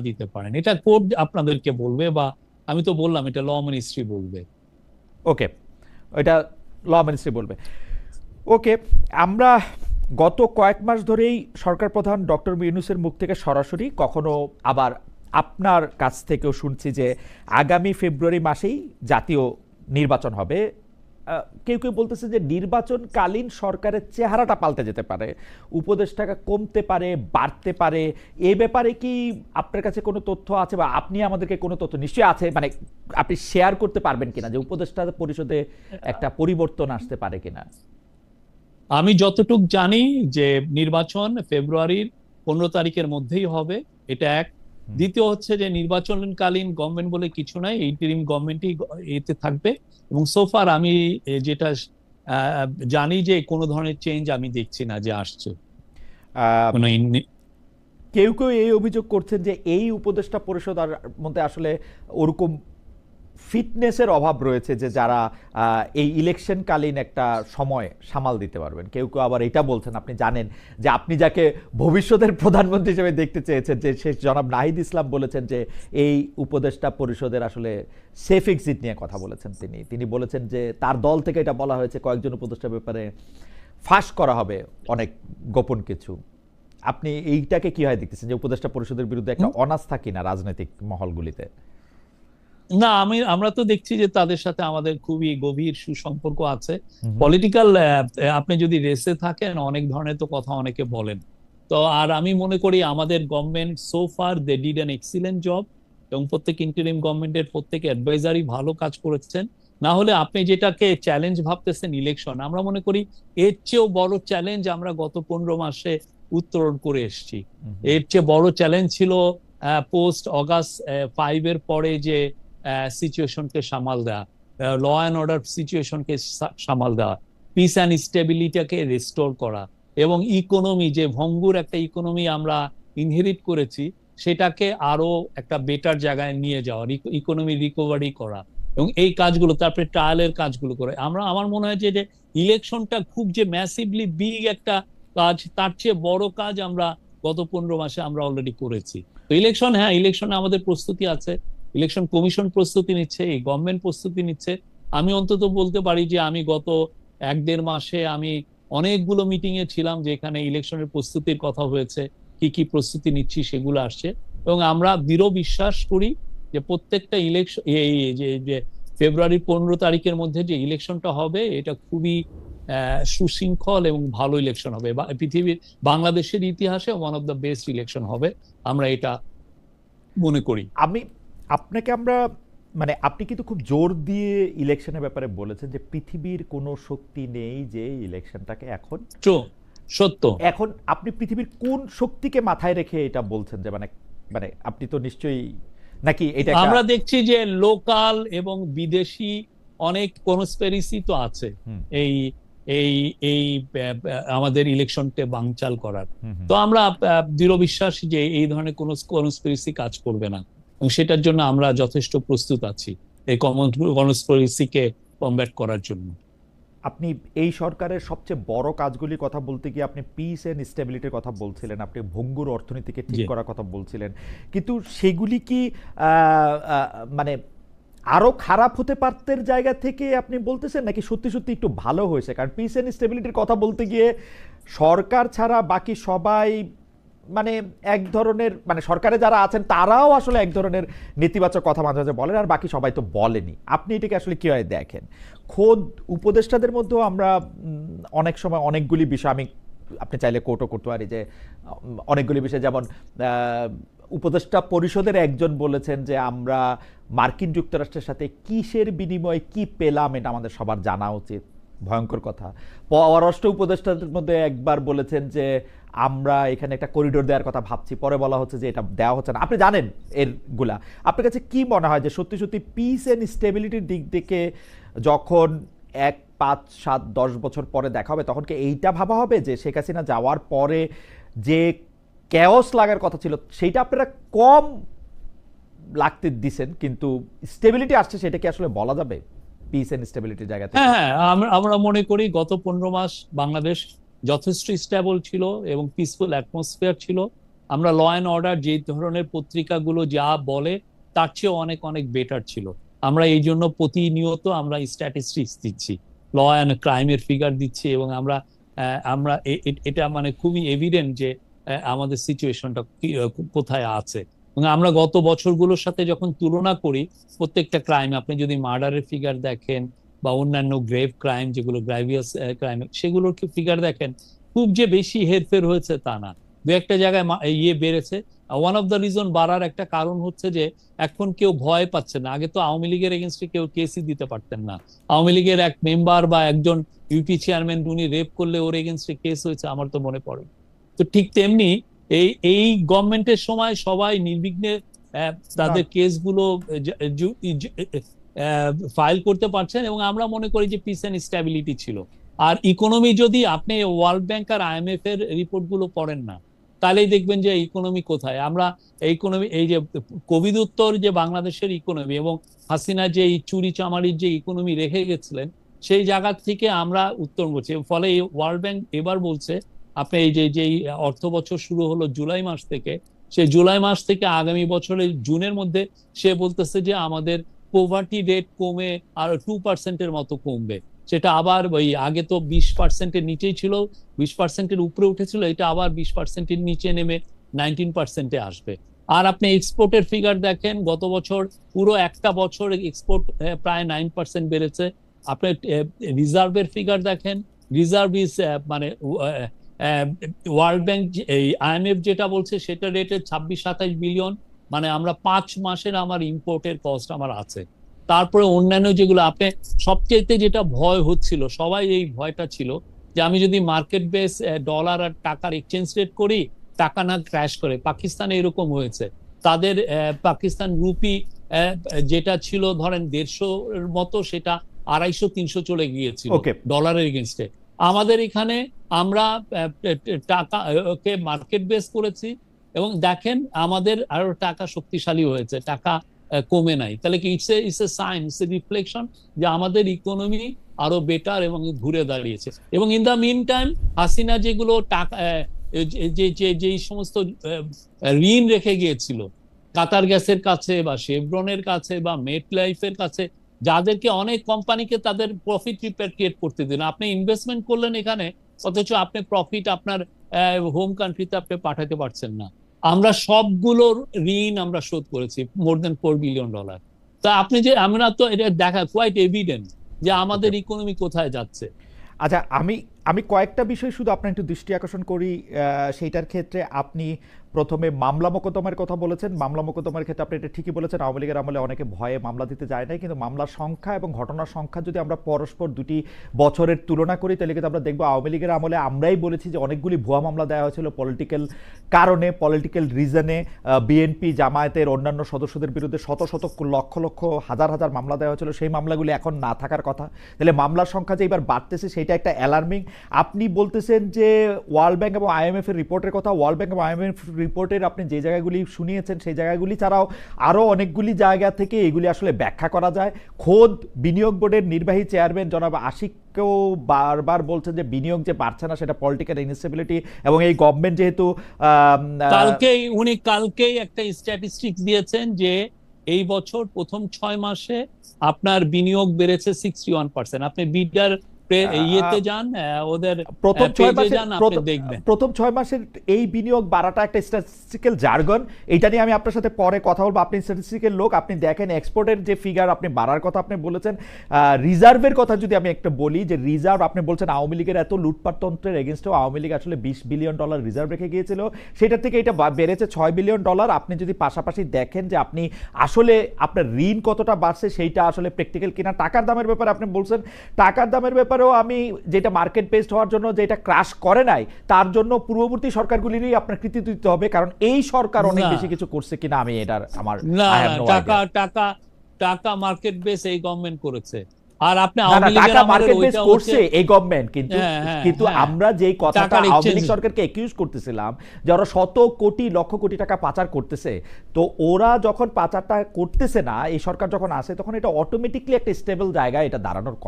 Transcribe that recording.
দিতে পারেন। এটা কোর্ট আপনাদেরকে বলবে বা আমি তো বললাম এটা ল মিনিস্ট্রি বলবে। ওকে, এটা ল মিনিস্ট্রি বলবে। ওকে, আমরা গত কয়েক মাস ধরেই সরকার প্রধান ডক্টর ইউনুসের মুখ থেকে সরাসরি কখনো আবার আপনার কাছ থেকেও শুনছি যে আগামী ফেব্রুয়ারি মাসেই জাতীয় নির্বাচন হবে। কেউ কেউ বলতেছে যে নির্বাচনকালীন সরকারের চেহারাটা পাল্টে যেতে পারে, উপদেষ্টাকা কমতে পারে, বাড়তে পারে। এ ব্যাপারে কি আপনার কাছে কোনো তথ্য আছে বা আপনি আমাদেরকে কোনো তথ্য নিশ্চয়ই আছে? মানে আপনি শেয়ার করতে পারবেন কিনা যে উপদেষ্টা পরিষদে একটা পরিবর্তন আসতে পারে কিনা? আমি যতটুক জানি যে নির্বাচন ফেব্রুয়ারির পনেরো তারিখের মধ্যেই হবে। এটা এক। দ্বিতীয় হচ্ছে যে নির্বাচনকালীন গভর্নমেন্ট বলে কিছু নাই ইন্টারিম গভর্নমেন্টই এতে থাকবে। এবং সোফার আমি যেটা জানি যে কোনো ধরনের চেঞ্জ আমি দেখছি না যে আসছে। কেউ কেউ এই অভিযোগ করছেন যে এই উপদেষ্টা পরিষদ আর মধ্যে আসলে ওরকম ফিটনেসের অভাব রয়েছে যে যারা এই ইলেকশনকালীন একটা সময় সামাল দিতে পারবেন। কেউ কেউ আবার এটা বলছেন আপনি জানেন যে আপনি যাকে ভবিষ্যতের প্রধানমন্ত্রী হিসেবে দেখতে চেয়েছেন যে শেষ জনাব নাহিদ ইসলাম বলেছেন যে এই উপদেষ্টা পরিষদের আসলে সেফ এক্সিট নিয়ে কথা বলেছেন তিনি। তিনি বলেছেন যে তার দল থেকে এটা বলা হয়েছে কয়েকজন উপদেষ্টার ব্যাপারে ফাঁস করা হবে অনেক গোপন কিছু। আপনি এইটাকে কি হয় দেখতেছেন যে উপদেষ্টা পরিষদের বিরুদ্ধে একটা অনাস্থা কিনা রাজনৈতিক মহলগুলিতে? না আমি আমরা তো দেখছি যে তাদের সাথে আমাদের খুবই গভীর সুসম্পর্ক আছে। পলিটিক্যাল আপনি যদি রেসে থাকেন অনেক ধরনের তো কথা অনেকে বলেন। তো আর আমি মনে করি আমাদের government so far they did an excellent job এবং প্রত্যেক ইন্টারিম গভর্নমেন্টের প্রত্যেক অ্যাডভাইজারই ভালো কাজ করেছেন। না হলে আপনি যেটাকে চ্যালেঞ্জ ভাবতেছেন ইলেকশন আমরা মনে করি এর চেয়েও বড় চ্যালেঞ্জ আমরা গত পনেরো মাসে উত্তরণ করে এসেছি। এর চেয়ে বড় চ্যালেঞ্জ ছিল পোস্ট অগাস্ট ফাইভ এর পরে যে সিচুয়েশনকে সামাল দেওয়া ল অ্যান্ড অর্ডার সিচুয়েশনকে সামাল দেওয়া পিস অ্যান্ড স্টেবিলিটিকে রেস্টোর করা এবং ইকোনমি যে ভঙ্গুর একটা ইকোনমি আমরা ইনহেরিট করেছি, সেটাকে আরও একটা বেটার জায়গায় নিয়ে যাওয়া ইকোনমি রিকভারি করা এবং এই কাজগুলো, তারপরে ট্রায়ালের কাজগুলো করে। আমরা, আমার মনে হয় যে যে ইলেকশনটা খুব যে ম্যাসিভলি বিগ একটা কাজ, তার চেয়ে বড় কাজ আমরা গত পনেরো মাসে আমরা অলরেডি করেছি। তো ইলেকশন হ্যাঁ ইলেকশনে আমাদের প্রস্তুতি আছে। ইলেকশন কমিশন প্রস্তুতি নিচ্ছে, এই গভর্নমেন্ট প্রস্তুতি নিচ্ছে। আমি অন্তত বলতে পারি যে আমি গত এক দেড় মাসে আমি অনেকগুলো মিটিং এ ছিলাম যেখানে ইলেকশনের প্রস্তুতির কথা হয়েছে, কি কি প্রস্তুতি নিচ্ছি সেগুলো আসছে। এবং আমরা দৃঢ় বিশ্বাস করি যে প্রত্যেকটা ইলেকশন এই যে ফেব্রুয়ারি পনেরো তারিখের মধ্যে যে ইলেকশনটা হবে, এটা খুবই সুশৃঙ্খল এবং ভালো ইলেকশন হবে। পৃথিবীর, বাংলাদেশের ইতিহাসে one of the best election হবে। আমরা এটা মনে করি। আমি আপনাকে আমরা মানে আপনি কিন্তু খুব জোর দিয়ে ইলেকশনের ব্যাপারে বলেছেন যে পৃথিবীর কোনো শক্তি নেই যে ইলেকশনটাকে এখন সত্য। এখন আপনি পৃথিবীর কোন শক্তিকে মাথায় রেখে এটা বলছেন যে মানে মানে আপনি তো নিশ্চয়ই নাকি এটা আমরা দেখছি যে লোকাল এবং বিদেশি অনেক কনস্পেরিসি তো আছে। এই এই এই আমাদের ইলেকশনকে বাংচাল করার। তো আমরা দৃঢ় বিশ্বাস যে এই ধরনের কোনো কনস্পিরেসি কাজ করবে না। এবং সেটার জন্য আমরা যথেষ্ট প্রস্তুত আছি এই কনস্পিরেসিকে কমব্যাট করার জন্য। আপনি এই সরকারের সবচেয়ে বড় কাজগুলির কথা বলতে গিয়ে আপনি পিস এন্ড স্টেবিলিটির কথা বলছিলেন আপনি ভঙ্গুর অর্থনীতিকে ঠিক করার কথা বলছিলেন। কিন্তু সেগুলি কি মানে আরও খারাপ হতে পারতের জায়গা থেকে আপনি বলতেছেন নাকি সত্যি সত্যি একটু ভালো হয়েছে? কারণ পিস এন্ড স্টেবিলিটির কথা বলতে গিয়ে সরকার ছাড়া বাকি সবাই মানে এক ধরনের মানে সরকারে যারা আছেন তারাও আসলে এক ধরনের নেতিবাচক কথা মাঝে মাঝে বলেন, আর বাকি সবাই তো বলেনি। আপনি এটাকে আসলে কীভাবে দেখেন? খোদ উপদেষ্টাদের মধ্যেও আমরা অনেক সময় অনেকগুলি বিষয়, আমি, আপনি চাইলে কোর্টও করতে পারি যে অনেকগুলি বিষয়, যেমন উপদেষ্টা পরিষদের একজন বলেছেন যে, আমরা মার্কিন যুক্তরাষ্ট্রের সাথে কিসের বিনিময়ে কি পেলাম, এটা আমাদের সবার জানা উচিত। ভয়ঙ্কর কথা। পররাষ্ট্র উপদেষ্টাদের মধ্যে একবার বলেছেন যে, আমরা এখানে একটা করিডোর দেওয়ার কথা ভাবছি। পরে বলা হচ্ছে যে, এটা দেওয়া হচ্ছে না। আপনি জানেন এরগুলা। আপনার কাছে কি মনে হয় যে, সত্যি সত্যি পিস এন্ড স্টেবিলিটির দিক থেকে যখন এক, পাঁচ, সাত, দশ বছর পরে দেখা হবে, তখন কি এইটা ভাবা হবে যে, শেখ হাসিনা যাওয়ার পরে যে ক্যাওস লাগার কথা ছিল, সেইটা আপনারা কম লাগতে দিছেন, কিন্তু স্টেবিলিটি আসছে, সেটা কি আসলে বলা যাবে? পিস এন্ড স্টেবিলিটির জায়গা থেকে। হ্যাঁ হ্যাঁ আমরা মনে করি গত পনেরো মাস বাংলাদেশ যথেষ্ট স্টেবল ছিল এবং পিসফুল অ্যাটমসফিয়ার ছিল। আমরা ল অ্যান্ড অর্ডার যে ধরনের পত্রিকাগুলো যা বলে, তার চেয়ে অনেক অনেক বেটার ছিল। আমরা এই জন্য প্রতিনিয়ত আমরা স্ট্যাটিস্টিক্স দিচ্ছি। ল অ্যান্ড ক্রাইমের ফিগার দিচ্ছি এবং আমরা আমরা এটা মানে খুবই এভিডেন্ট যে আমাদের সিচুয়েশনটা কোথায় আছে। এবং আমরা গত বছরগুলোর সাথে যখন তুলনা করি, প্রত্যেকটা ক্রাইম আপনি যদি মার্ডারের ফিগার দেখেন বা অন্যান্য গ্রেভ ক্রাইম যেগুলো গ্রাভিয়াস ক্রাইম সেগুলোর ফিগার দেখেন? খুব যে বেশি হেরফের হয়েছে তা না। দু একটা জায়গায় ইয়ে বেড়েছে। ওয়ান অফ দ্য রিজন বাড়ার একটা কারণ হচ্ছে যে, এখন কেউ ভয় পাচ্ছে না। আগে তো আওয়ামী লীগের এগেনস্টে কেউ কেসই দিতে পারতেন না। আওয়ামী লীগের এক মেম্বার বা একজন ইউপি চেয়ারম্যান উনি রেপ করলে ওর এগেনস্টে কেস হয়েছে, আমার তো মনে পড়ে তো ঠিক তেমনি এই এই গভর্নমেন্টের সময় সবাই নির্বিঘ্নে তাদের কেসগুলো ফাইল করতে পারছেন এবং আমরা মনে করি যে পিস এন্ড স্ট্যাবিলিটি ছিল। আর ইকোনমি যদি আপনি ওয়ার্ল্ড ব্যাংক আর আইএমএফ এর রিপোর্টগুলো পড়েন না তাহলেই দেখবেন যে ইকোনমি কোথায়। আমরা ইকোনমি এই যে কোভিড উত্তর যে বাংলাদেশের ইকোনমি এবং হাসিনা যে এই চুরি চামারির যে ইকোনমি রেখে গেছিলেন সেই জায়গা থেকে আমরা উত্তর করছি। ফলে ওয়ার্ল্ড ব্যাংক এবার বলছে আপনি এই যে যেই অর্থ বছর শুরু হলো জুলাই মাস থেকে সেই জুলাই মাস থেকে আগামী বছরের জুনের মধ্যে সে বলতেছে যে আমাদের পোভার্টি রেট কমে আর টু পার্সেন্টের মতো কমবে। সেটা আবার ওই আগে তো বিশ পার্সেন্টের নিচেই ছিল, বিশ পার্সেন্টের উপরে উঠেছিল, এটা আবার বিশ পার্সেন্টের নিচে নেমে নাইনটিন পার্সেন্টে আসবে। আর আপনি এক্সপোর্টের ফিগার দেখেন, গত বছর পুরো একটা বছর এক্সপোর্ট প্রায় নাইন পার্সেন্ট বেড়েছে। আপনি রিজার্ভের ফিগার দেখেন রিজার্ভ ইজ মানে ওয়ার্ল্ড ব্যাংক এই আইএমএফ যেটা বলছে সেটা রেটে ছাব্বিশ সাতাইশ বিলিয়ন মানে আমরা পাঁচ মাসের আমার ইম্পোর্টের কস্ট আমার আছে। তারপরে অন্যান্য যেগুলো আপনি সবচেয়ে যেটা ভয় হচ্ছিল সবাই এই ভয়টা ছিল যে আমি যদি মার্কেট বেস ডলার আর টাকার এক্সচেঞ্জ রেট করি টাকা না ক্র্যাশ করে। পাকিস্তানে এরকম হয়েছে। তাদের পাকিস্তান রুপি যেটা ছিল ধরেন দেড়শো এর মতো সেটা আড়াইশো তিনশো চলে গিয়েছিল. ডলারের এগেনস্টে আমাদের এখানে আমরা টাকা কে মার্কেট বেস করেছি এবং দেখেন আমাদের আরও টাকা শক্তিশালী হয়েছে, টাকা কমে নাই। তাহলে কি it's a it's a reflection যে আমাদের ইকোনমি আরও বেটার এবং ঘুরে দাঁড়িয়েছে। এবং in the mean time Hasina যেগুলো টাকা যে যে যেই সমস্ত ঋণ রেখে গিয়েছিল, কাতার গ্যাসের কাছে বা শেভরনের কাছে বা মেট লাইফের কাছে, যাদেরকে অনেক কোম্পানিকে তাদের প্রফিট রিপ্যাট্রিয়েট করতে দিন আপনি ইনভেস্টমেন্ট করলেন এখানে অথচ আপনি প্রফিট আপনার হোম কান্ট্রিতে আপনি পাঠাতে পারছেন না। আমরা সবগুলোর ঋণ আমরা শোধ করেছি more than four billion dollar তা আপনি যে আমরা তো এটা দেখা কোয়াইট এভিডেন্ট যে আমাদের ইকোনমি কোথায় যাচ্ছে। আচ্ছা আমি আমি কয়েকটা বিষয় শুধু আপনার একটু দৃষ্টি আকর্ষণ করি সেইটার ক্ষেত্রে আপনি প্রথমে মামলা মোকদ্দমার কথা বলেছেন। মামলা মোকদ্দমার ক্ষেত্রে আপনি এটা ঠিকই বলেছেন, আওয়ামী লীগের আমলে অনেকে ভয়ে মামলা দিতে যায় নাই, কিন্তু মামলার সংখ্যা এবং ঘটনার সংখ্যা যদি আমরা পরস্পর দুটি বছরের তুলনা করি, তাহলে কিন্তু আমরা দেখব আওয়ামী লীগের আমলে আমরাই বলেছি যে অনেকগুলি ভুয়া মামলা দেওয়া হয়েছিল পলিটিক্যাল কারণে পলিটিক্যাল রিজনে বিএনপি জামায়াতের অন্যান্য সদস্যদের বিরুদ্ধে শত শত লক্ষ লক্ষ, হাজার হাজার মামলা দেওয়া হয়েছিল। সেই মামলাগুলি এখন না থাকার কথা। তাহলে মামলার সংখ্যা যে এবার বাড়তেছে সেটা একটা অ্যালার্মিং আপনি বলতেছেন যে ওয়ার্ল্ড ব্যাংক এবং আইএমএফ এর রিপোর্টের কথা, ওয়ার্ল্ড ব্যাংক এবং আইএমএফ রিপোর্টের আপনি যে জায়গাগুলি শুনিয়েছেন, সেই জায়গাগুলি ছাড়াও আরও অনেকগুলি জায়গা থেকে এগুলি আসলে ব্যাখ্যা করা যায়। খোদ বিনিয়োগ বোর্ডের নির্বাহী চেয়ারম্যান জনাব আশিককেও বারবার বলছেন যে বিনিয়োগ যে বাড়ছে না, সেটা পলিটিক্যাল ইনস্টেবিলিটি এবং এই গভর্নমেন্ট যেহেতু কালকেই, উনি কালকেই একটা স্ট্যাটিস্টিক্স দিয়েছেন যে এই বছর প্রথম ছয় মাসে আপনার বিনিয়োগ বেড়েছে সিক্সটি ওয়ান পার্সেন্ট আপনি বিডার ইয়েতে যান ওদের প্রথম ছয় আপনি প্রথম- দেখবেন। প্রথম ছয় মাসের এই বিনিয়োগ বাড়াটা একটা স্ট্যাটিস্টিক্যাল জার্গন এটা নিয়ে আমি আপনার সাথে পরে কথা বলব। আপনি স্ট্যাটিস্টিক্যাল লোক আপনি দেখেন এক্সপোর্টের যে ফিগার আপনি বাড়ার কথা আপনি বলেছেন রিজার্ভের কথা যদি আমি একটা বলি যে রিজার্ভ আপনি বলছেন আওয়ামী লীগের এত লুটপাটতন্ত্রের এগেনস্টেও আওয়ামী লীগ আসলে বিশ বিলিয়ন ডলার রিজার্ভ রেখে গিয়েছিল। সেটা থেকে এটা বেড়েছে ছয় বিলিয়ন ডলার আপনি যদি পাশাপাশি দেখেন যে আপনি আসলে আপনার ঋণ কতটা বাড়ছে সেইটা আসলে প্র্যাকটিক্যাল কিনা। টাকার দামের ব্যাপারে আপনি বলছেন টাকার দামের ব্যাপারেও আমি যেটা মার্কেট বেসড হওয়ার জন্য যেটা ক্রাশ করে নাই তার জন্য পূর্ববর্তী সরকারগুলিরই আপনার কৃতিত্ব দিতে হবে কারণ এই সরকার অনেক বেশি কিছু করছে কিনা আমি এটার আমার টাকা টাকা টাকা মার্কেট বেস এই গভর্নমেন্ট করেছে। আর আপনি আওয়ামী লীগের টাকা মার্কেট বেস করছে এই গভর্নমেন্ট কিন্তু হ্যাঁ, হ্যাঁ, কিন্তু হ্যাঁ। আমরা যেই কথাটা আওয়ামী লীগ সরকারকে একিউজ করতেছিলাম যে ওরা শত কোটি লক্ষ কোটি টাকা পাচার করতেছে তো ওরা যখন পাচারটা করতেছে না এই সরকার যখন আসে তখন এটা অটোমেটিকলি একটা স্টেবল জায়গায় এটা দাঁড়ানোর